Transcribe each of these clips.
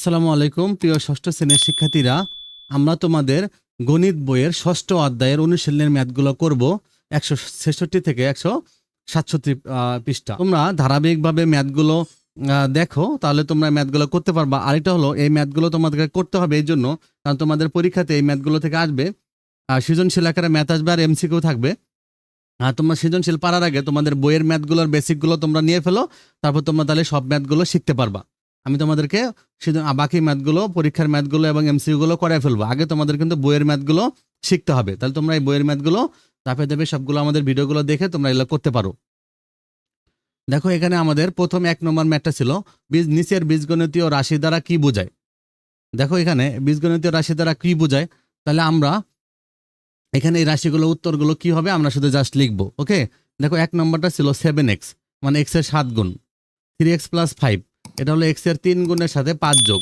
আসসালামু আলাইকুম, প্রিয় ষষ্ঠ শ্রেণির শিক্ষার্থীরা। আমরা তোমাদের গণিত বইয়ের ষষ্ঠ অধ্যায়ের অনুশীলনের ম্যাথগুলো করব একশো ছেষট্টি থেকে একশো সাতষট্টি পৃষ্ঠা। তোমরা ধারাবাহিকভাবে ম্যাথগুলো দেখো, তাহলে তোমরা ম্যাথগুলো করতে পারবা। আরেকটা হলো, এই ম্যাথগুলো তোমাদেরকে করতে হবে এই জন্য, কারণ তোমাদের পরীক্ষাতে এই ম্যাথগুলো থেকে আসবে। সৃজনশীল আকারে ম্যাথ আসবে আর এমসিকিউ থাকবে। আর তোমরা সৃজনশীল পারার আগে তোমাদের বইয়ের ম্যাথগুলোর বেসিকগুলো তোমরা নিয়ে ফেলো, তারপর তোমরা তাহলে সব ম্যাথগুলো শিখতে পারবা। আমি তোমাদেরকে সেজন্য বাকি ম্যাথগুলো, পরীক্ষার ম্যাথগুলো এবং এমসিগুলো করায় ফেলব। আগে তোমাদের কিন্তু বইয়ের ম্যাথগুলো শিখতে হবে। তাহলে তোমরা এই বইয়ের ম্যাথগুলো ধাপে ধাপে সবগুলো আমাদের ভিডিওগুলো দেখে তোমরা এগুলো করতে পারো। দেখো, এখানে আমাদের প্রথম এক নম্বর ম্যাথটা ছিল, বীজ, নিচের বীজগণিতীয় রাশি দ্বারা কি বোঝায়? দেখো এখানে, বীজগণিতীয় রাশি দ্বারা কি বোঝায়? তাহলে আমরা এখানে এই রাশিগুলো, উত্তরগুলো কি হবে? আমরা শুধু জাস্ট লিখব ওকে দেখো, এক নম্বরটা ছিল সেভেন এক্স মানে এক্সের সাত গুণ থ্রি এক্স প্লাস ফাইভ এটা হলো এক্সের তিন গুণের সাথে পাঁচ যোগ।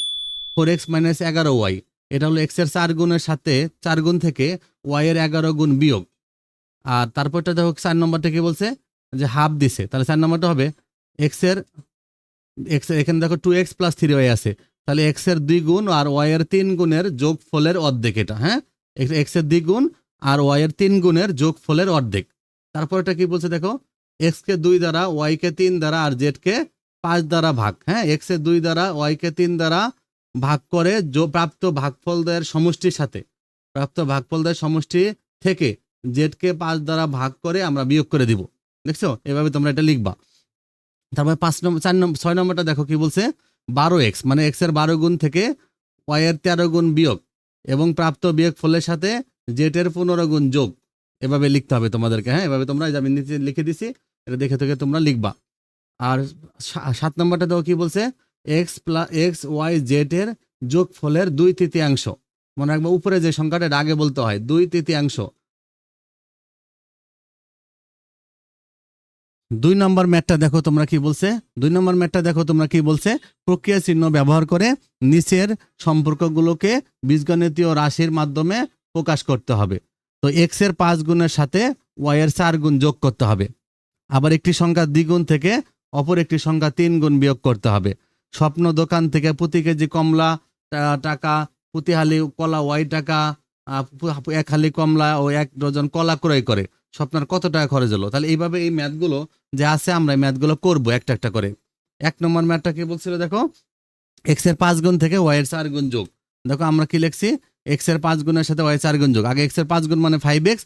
ফোর এক্স মাইনাস এগারো ওয়াই এটা হলো এক্সের চার গুণের সাথে চার গুণ থেকে ওয়াই এর এগারো গুণ বিয়োগ। আর তারপরটা দেখো, চার নম্বরটা কি বলছে? যে হাফ দিছে। তাহলে চার নম্বরটা হবে এক্সের এক্স এখানে দেখো two X plus three Y আছে। তাহলে এক্সের দুই গুণ আর ওয়াই এর তিন গুণের যোগ ফলের অর্ধেক এটা হ্যাঁ? এক্সের দুই গুণ আর ওয়াই এর তিন গুণের যোগ ফলের অর্ধেক। তারপরটা কি বলছে দেখো? এক্স কে দুই দ্বারা ওয়াই কে তিন দ্বারা, আর জেড কে পাঁচ দ্বারা ভাগ হ্যাঁ? এক্সের দুই দ্বারা ওয়াই কে তিন দ্বারা ভাগ করে প্রাপ্ত ভাগফলদের সমষ্টির সাথে, প্রাপ্ত ভাগফল ভাগফলদের সমষ্টি থেকে জেড কে পাঁচ দ্বারা ভাগ করে আমরা বিয়োগ করে দিব। দেখছ? এভাবে তোমরা এটা লিখবা। তারপরে পাঁচ নম্বর চার নম্বর ছয় নম্বরটা দেখো কি বলছে? বারো এক্স মানে এক্সের বারো গুণ থেকে ওয়াই এর তেরো গুণ বিয়োগ এবং প্রাপ্ত বিয়োগ ফলের সাথে জেড এর পনেরো গুণ যোগ। এভাবে লিখতে হবে তোমাদেরকে হ্যাঁ? এভাবে তোমরা আমি নিচে লিখে দিছি, এটা দেখে থেকে তোমরা লিখবা। আর সাত নম্বরটা দেখো কি বলছে? X plus X Y Z এর যোগ ফলের দুই তৃতীয়াংশ। মনে রাখব, উপরে যে সংখ্যাটা আগে বলতে হয়, দুই তৃতীয়াংশ। দুই নম্বর ম্যাটটা দেখো তোমরা কি বলছে? দুই নম্বর ম্যাটটা দেখো তোমরা কি বলছে? প্রক্রিয়া চিহ্ন ব্যবহার করে নিচের সম্পর্কগুলোকে বীজগণিতীয় রাশির মাধ্যমে প্রকাশ করতে হবে। তো এক্সের পাঁচ গুণের সাথে ওয়াই এর চার গুণ যোগ করতে হবে। আবার একটি সংখ্যা দ্বিগুণ থেকে অপর একটি সংখ্যা তিন গুণ বিয়োগ করতে হবে। স্বপ্ন দোকান থেকে প্রতি কেজি কমলা টাকা, প্রতি হালি কলা ওয়াই টাকা এক হালি কমলা ও এক ডজন কলা ক্রয় করে। স্বপ্নের কত টাকা খরচ হলো? তাহলে এইভাবে এই ম্যাথগুলো যে আছে আমরা এই ম্যাথগুলো করব একটা একটা করে। এক নম্বর ম্যাথটা কি বলছিল দেখো? এক্সের পাঁচ গুণ থেকে ওয়াই এর চার গুণ যোগ। দেখো আমরা কি লিখছি? এক্সের পাঁচ গুণের সাথে ওয়াই চার গুণ যোগ। আগে এক্সের পাঁচ গুণ মানে ফাইভ এক্স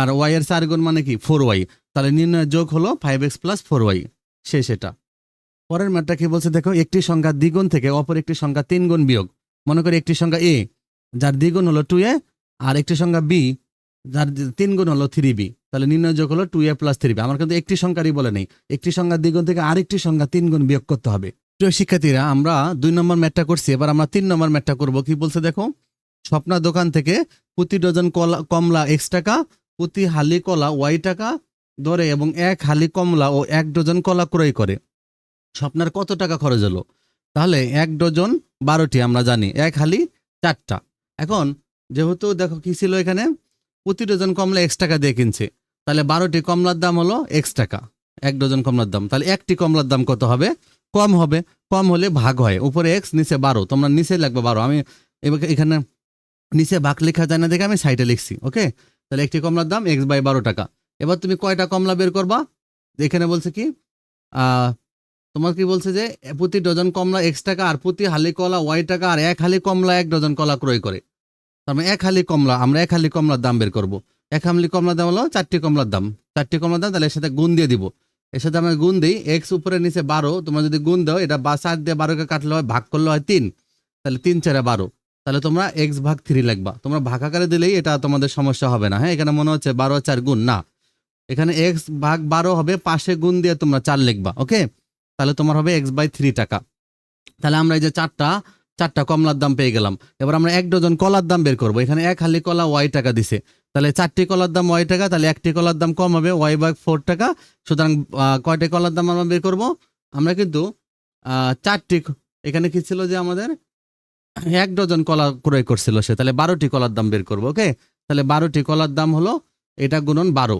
আর ওয়াই এর চার গুণ মানে কি? ফোর ওয়াই তাহলে নির্ণয় যোগ হলো five X plus four Y শেষ সেটা। পরের ম্যাটটা কি বলছে দেখো, একটি সংখ্যা দ্বিগুণ থেকে অপর একটি সংখ্যা তিন গুণ বিয়োগ। মনে করি একটি সংখ্যা এ, যার দ্বিগুণ হলো টু এ, আর একটি সংখ্যা বি, যার তিন গুণ হলো থ্রি বি। তাহলে নির্ণয় যোগ হলো two A plus three B. আমার কিন্তু একটি সংখ্যারই বলে নেই। একটি সংখ্যা দ্বিগুণ থেকে আরেকটি সংখ্যা তিন গুণ বিয়োগ করতে হবে। প্রিয় শিক্ষার্থীরা, আমরা দুই নম্বর ম্যাটটা করছি। এবার আমরা তিন নম্বর ম্যাটটা করব। কি বলছে দেখো? স্বপ্না দোকান থেকে প্রতি ডজন কলা কমলা এক্স টাকা, প্রতি হালি কলা ওয়াই টাকা ধরে এবং এক হালি কমলা ও এক ডজন কলা ক্রয় করে। স্বপ্নার কত টাকা খরচ হলো? তাহলে এক ডজন বারোটি আমরা জানি, এক হালি চারটা। এখন যেহেতু দেখো কি ছিল এখানে? প্রতি ডজন কমলা এক্স টাকা দিয়ে কিনছে। তাহলে বারোটি কমলার দাম হলো এক্স টাকা, এক ডজন কমলার দাম। তাহলে একটি কমলার দাম কত হবে? কম হবে। কম হলে ভাগ হয়। উপরে এক্স নিচে বারো। তোমরা নিচে লাগবে বারো। আমি এখানে নিচে ভাগ লেখা যায় না দেখে আমি সাইডে লিখছি ওকে তাহলে একটি কমলার দাম এক্স বাই বারো টাকা। এবার তুমি কয়টা কমলা বের করবা? এখানে বলছে কি তোমার কি বলছে যে, প্রতি ডজন কমলা এক্স টাকা আর প্রতি হালি কলা ওয়াই টাকা আর এক হালি কমলা এক ডজন কলা ক্রয় করে। তার মানে এক হালি কমলা, আমরা এক হালি কমলার দাম বের করব। এক হালি কমলার দাম হলো চারটি কমলার দাম। চারটি কমলার দাম, তাহলে এর সাথে গুণ দিয়ে দিব। এর সাথে আমরা গুণ দিই এক্স উপরে নিচে বারো, তোমরা যদি গুণ দাও, এটা বা চার দিয়ে বারোকে কাটলে হয়, ভাগ করলে হয় তিন। তাহলে তিন চারে বারো। তাহলে তোমরা এক্স ভাগ থ্রি লাগবা তোমরা ভাগ আকারে দিলেই এটা তোমাদের সমস্যা হবে না। হ্যাঁ এখানে মনে হচ্ছে বারো চার গুণ, না। এখানে এক্স ভাগ বারো হবে পাশে গুণ দিয়ে তোমরা চার লিখবা, ওকে? তাহলে তোমার হবে এক্স বাই থ্রি টাকা। তাহলে আমরা এই যে চারটা চারটা কমলার দাম পেয়ে গেলাম। এবার আমরা এক ডজন কলার দাম বের করব। এখানে এক হালি কলা ওয়াই টাকা দিছে। তাহলে চারটি কলার দাম ওয়াই টাকা, তাহলে একটি কলার দাম কম হবে ওয়াই বাই ফোর টাকা। সুতরাং কয়টি কলার দাম আমরা বের করব? আমরা কিন্তু চারটি এখানে কি ছিল যে আমাদের? এক ডজন কলা ক্রয় করছিল সে। তাহলে বারোটি কলার দাম বের করব, ওকে? তাহলে বারোটি কলার দাম হলো, এটা গুণন বারো।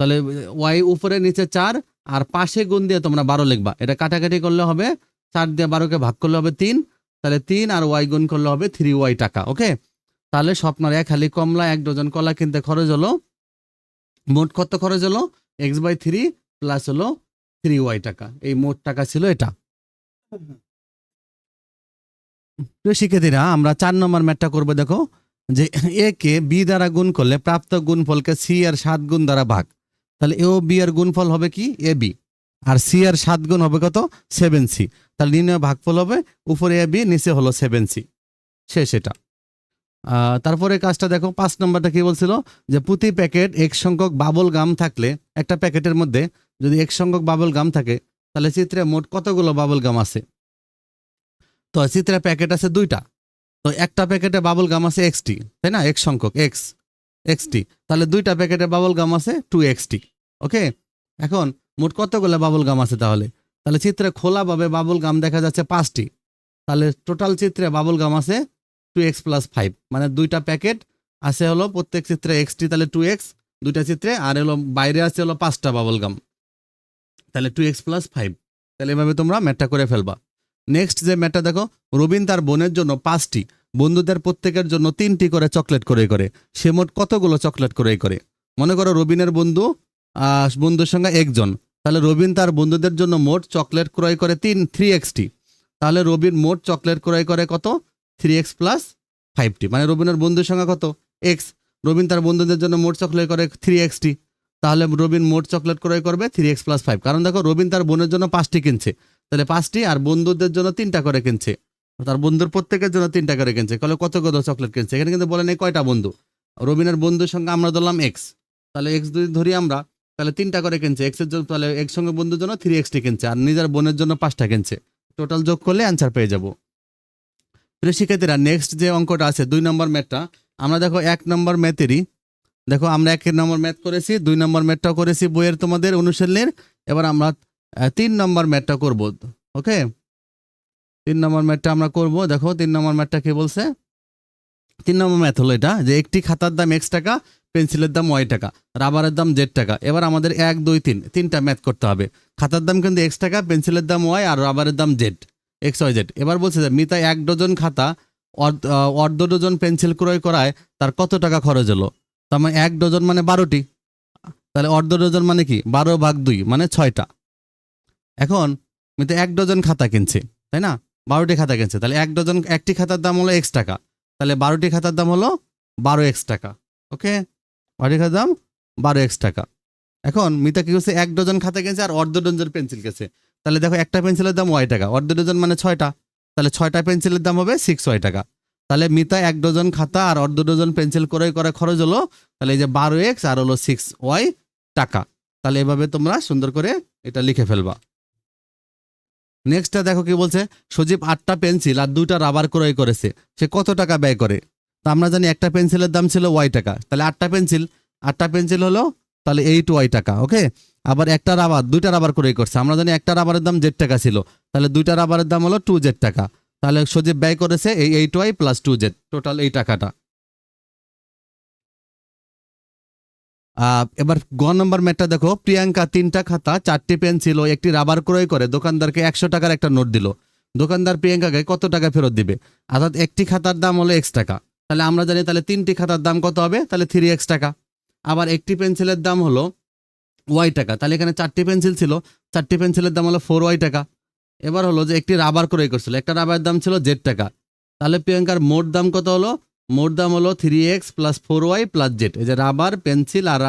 তাহলে, ওয়াই উপরে, নিচে চার, আর পাশে গুণ দিয়ে তোমরা বারো লিখবা। এটা কাটাকাটি করলে হবে, চার দিয়ে বারোকে ভাগ করলে হবে তিন, তাহলে তিন আর ওয়াই গুণ করলে হবে থ্রি ওয়াই টাকা, ওকে? তাহলে স্বপ্নের এক হালি কমলা, এক ডজন কলা কিনতে খরচ হলো, মোট কত খরচ হলো? এক্স বাই থ্রি প্লাস হলো থ্রি ওয়াই টাকা। এই মোট টাকা ছিল এটা। শিক্ষার্থীরা, আমরা চার নম্বর ম্যাটটা করব, দেখো, যে এ কে বি দ্বারা গুণ করলে প্রাপ্ত গুণফলকে সি আর সাত গুণ দ্বারা ভাগ। তাহলে এ ও বি এর গুণফল হবে কি? A B. আর সি আর সাত গুণ হবে কত? Seven C. তাহলে নির্ণয় ভাগফল হবে উপরে এ বি, নিচে হলো সেভেন সি। শেষ এটা। তারপরে কাজটা দেখো, পাঁচ নম্বরটা কি বলছিল? যে প্রতি প্যাকেট এক সংখ্যক বাবল গাম থাকলে, একটা প্যাকেটের মধ্যে যদি এক সংখ্যক বাবল গাম থাকে, তাহলে চিত্রে মোট কতগুলো বাবল গাম আছে? তো চিত্রে প্যাকেট আছে দুইটা। তো একটা প্যাকেটে বাবল গাম আছে এক্সটি তাই না? এক সংখ্যক, এক্স। এক্সটি তাহলে দুইটা প্যাকেটে বাবল গাম আছে টু এক্সটি ওকে এখন মোট কতগুলো বাবল গাম আছে তাহলে? তাহলে চিত্রে খোলাভাবে বাবল গাম দেখা যাচ্ছে পাঁচটি। তাহলে টোটাল চিত্রে বাবল গাম আছে টু এক্স প্লাস ফাইভ মানে দুইটা প্যাকেট আছে হলো প্রত্যেক চিত্রে এক্সটি তাহলে টু এক্স দুইটা চিত্রে, আর হলো বাইরে আছে হলো পাঁচটা বাবল গাম তাহলে টু এক্স প্লাস ফাইভ তাহলে এভাবে তোমরা ম্যাটটা করে ফেলবা। নেক্সট যে ম্যাটটা দেখো, রবিন তার বোনের জন্য পাঁচটি। বন্ধুদের প্রত্যেকের জন্য তিনটি করে চকলেট করে করে। সে মোট কতগুলো চকলেট করে করে? মনে করো রবিনের বন্ধু বন্ধুর সঙ্গে একজন। তাহলে রবিন তার বন্ধুদের জন্য মোট চকলেট ক্রয় করে তিন থ্রি এক্সটি তাহলে রবিন মোট চকলেট ক্রয় করে কত? থ্রি এক্স প্লাস ফাইভটি মানে রবিনের বন্ধুর সংখ্যা কত? এক্স রবিন তার বন্ধুদের জন্য মোট চকলেট করে থ্রি এক্সটি তাহলে রবিন মোট চকলেট ক্রয় করবে থ্রি এক্স প্লাস ফাইভ কারণ দেখো, রবিন তার বোনের জন্য পাঁচটি কিনছে। তাহলে পাঁচটি আর বন্ধুদের জন্য তিনটা করে কিনছে। তার বন্ধুর প্রত্যেকের জন্য তিনটা করে কিনছে। তাহলে কত কত চকলেট কিনছে? এখানে কিন্তু বলে নেই কয়টা বন্ধু। রবিনের বন্ধুর সঙ্গে আমরা ধরলাম এক্স তাহলে এক্স যদি ধরি আমরা, তাহলে তিনটা করে কিনছে। এক্সের জন্য তাহলে এক্স সঙ্গে বন্ধুর জন্য থ্রি এক্সটি কিনছে আর নিজের বোনের জন্য পাঁচটা কিনছে। টোটাল যোগ করলে অ্যান্সার পেয়ে যাব। প্রিয় শিক্ষার্থীরা নেক্সট যে অঙ্কটা আছে, দুই নম্বর ম্যাথটা আমরা দেখো এক নম্বর ম্যাথেরই দেখো আমরা এক নম্বর ম্যাথ করেছি, দুই নম্বর ম্যাথটাও করেছি বইয়ের তোমাদের অনুশীলনের। এবার আমরা তিন নম্বর ম্যাথটা করব। ওকে তিন নম্বর ম্যাথটা আমরা করব। দেখো, তিন নম্বর ম্যাথটা কি বলছে? তিন নম্বর ম্যাথ হলো এটা, যে একটি খাতার দাম এক্স টাকা, পেন্সিলের দাম ওয়াই টাকা, রাবারের দাম জেড টাকা। এবার আমাদের এক, দুই, তিন, তিনটা ম্যাথ করতে হবে। খাতার দাম কিন্তু এক্স টাকা, পেন্সিলের দাম ওয়াই আর রাবারের দাম জেড, এক্স, ওয়াই, জেড। এবার বলছে যে মিতা এক ডজন খাতা, অর্ধ- ডজন পেন্সিল ক্রয় করায় তার কত টাকা খরচ হলো? তার মানে এক ডজন মানে বারোটি। তাহলে অর্ধ ডজন মানে কি? বারো ভাগ দুই মানে ছয়টা। এখন মিতা এক ডজন খাতা কিনছে, তাই না? বারোটি খাতা কিনছে। তাহলে এক ডজন, একটি খাতার দাম হলো এক্স টাকা। তাহলে বারোটি খাতার দাম হলো বারো এক্স টাকা। ওকে? বারোটি খাতার দাম বারো এক্স টাকা। এখন মিতা কি করছে? এক ডজন খাতা কিনছে আর অর্ধ ডজন পেন্সিল কিনছে। তাহলে দেখো একটা পেন্সিলের দাম ওয়াই টাকা, অর্ধ ডজন মানে ছয়টা। তাহলে ছয়টা পেন্সিলের দাম হবে সিক্স ওয়াই টাকা। তাহলে মিতা এক ডজন খাতা আর অর্ধ ডজন পেন্সিল ক্রয় করে খরচ হলো, তাহলে এই যে বারো এক্স আর হলো সিক্স ওয়াই টাকা। তাহলে এভাবে তোমরা সুন্দর করে এটা লিখে ফেলবা। নেক্সটটা দেখো কি বলছে? সজীব আটটা পেন্সিল আর দুইটা রাবার ক্রয় করেছে। সে কত টাকা ব্যয় করে? তা আমরা জানি একটা পেন্সিলের দাম ছিল ওয়াই টাকা। তাহলে আটটা পেন্সিল আটটা পেন্সিল হলো তাহলে এইট ওয়াই টাকা ওকে আবার একটা রাবার, দুইটা রাবার ক্রয় করছে। আমরা জানি একটা রাবারের দাম জেড টাকা ছিল। তাহলে দুইটা রাবারের দাম হলো টু জেড টাকা। তাহলে সজীব ব্যয় করেছে এই eight Y plus two Z total এই টাকাটা। এবার গ নম্বর ম্যাটটা দেখো। প্রিয়াঙ্কা তিনটা খাতা, চারটি পেন্সিল ও একটি রাবার ক্রয় করে দোকানদারকে একশো টাকার একটা নোট দিল। দোকানদার প্রিয়াঙ্কাকে কত টাকা ফেরত দিবে? অর্থাৎ একটি খাতার দাম হলো এক্স টাকা। তাহলে আমরা জানি তাহলে তিনটি খাতার দাম কত হবে? তাহলে থ্রি এক্স টাকা। আবার একটি পেন্সিলের দাম হলো ওয়াই টাকা। তাহলে এখানে চারটি পেন্সিল ছিল। চারটি পেন্সিলের দাম হলো ফোর ওয়াই টাকা। এবার হলো যে একটি রাবার ক্রয় করছিল। একটা রাবারের দাম ছিল জেড টাকা। তাহলে প্রিয়াঙ্কার মোট দাম কত হলো? মোট দাম হলো three X plus four Y plus Z এই যে রাবার পেন্সিল আর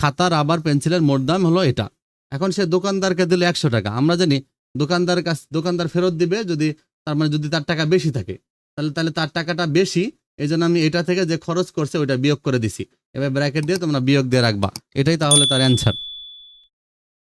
খাতা রাবার পেন্সিলের মোট দাম হলো এটা। এখন সে দোকানদারকে দিল একশো টাকা। আমরা জানি দোকানদার কাছ দোকানদার ফেরত দিবে যদি তার মানে যদি তার টাকা বেশি থাকে। তাহলে তাহলে তার টাকাটা বেশি। এই জন্য আমি এটা থেকে যে খরচ করছে ওইটা বিয়োগ করে দিছি। এবার ব্র্যাকেট দিয়ে তোমরা বিয়োগ দিয়ে রাখবা। এটাই তাহলে তার অ্যান্সার